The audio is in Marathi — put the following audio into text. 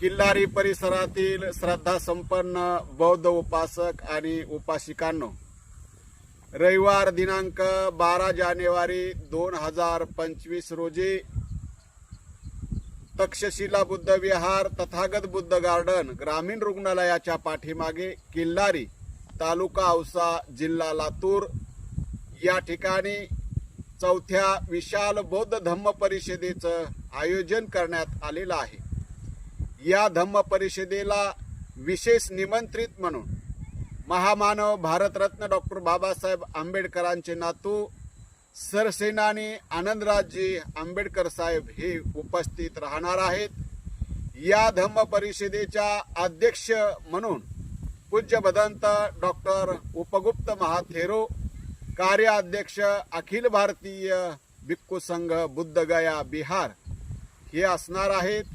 किल्लारी परिसरातील श्रद्धा संपन्न बौद्ध उपासक आणि उपासिकांनो रविवार दिनांक बारा जानेवारी दोन हजार पंचवीस रोजी तक्षशिला बुद्ध विहार तथागत बुद्ध गार्डन ग्रामीण रुग्णालयाच्या पाठीमागे किल्लारी तालुका औसा जिल्हा लातूर. या ठिकाणी चौथ्या विशाल बौद्ध धम्म परिषदेचं आयोजन करण्यात आलेलं आहे. या धम्म परिषदेला विशेष निमंत्रित म्हणून महामानव भारतरत्न डॉक्टर बाबासाहेब आंबेडकरांचे नातू सरसेनानी आनंदराजजी आंबेडकर साहेब हे उपस्थित राहणार आहेत. या धम्म परिषदेच्या अध्यक्ष म्हणून पूज्य भदंत डॉक्टर उपगुप्त महाथेरो कार्याध्यक्ष अखिल भारतीय भिक्खू संघ बुद्धगया बिहार हे असणार आहेत.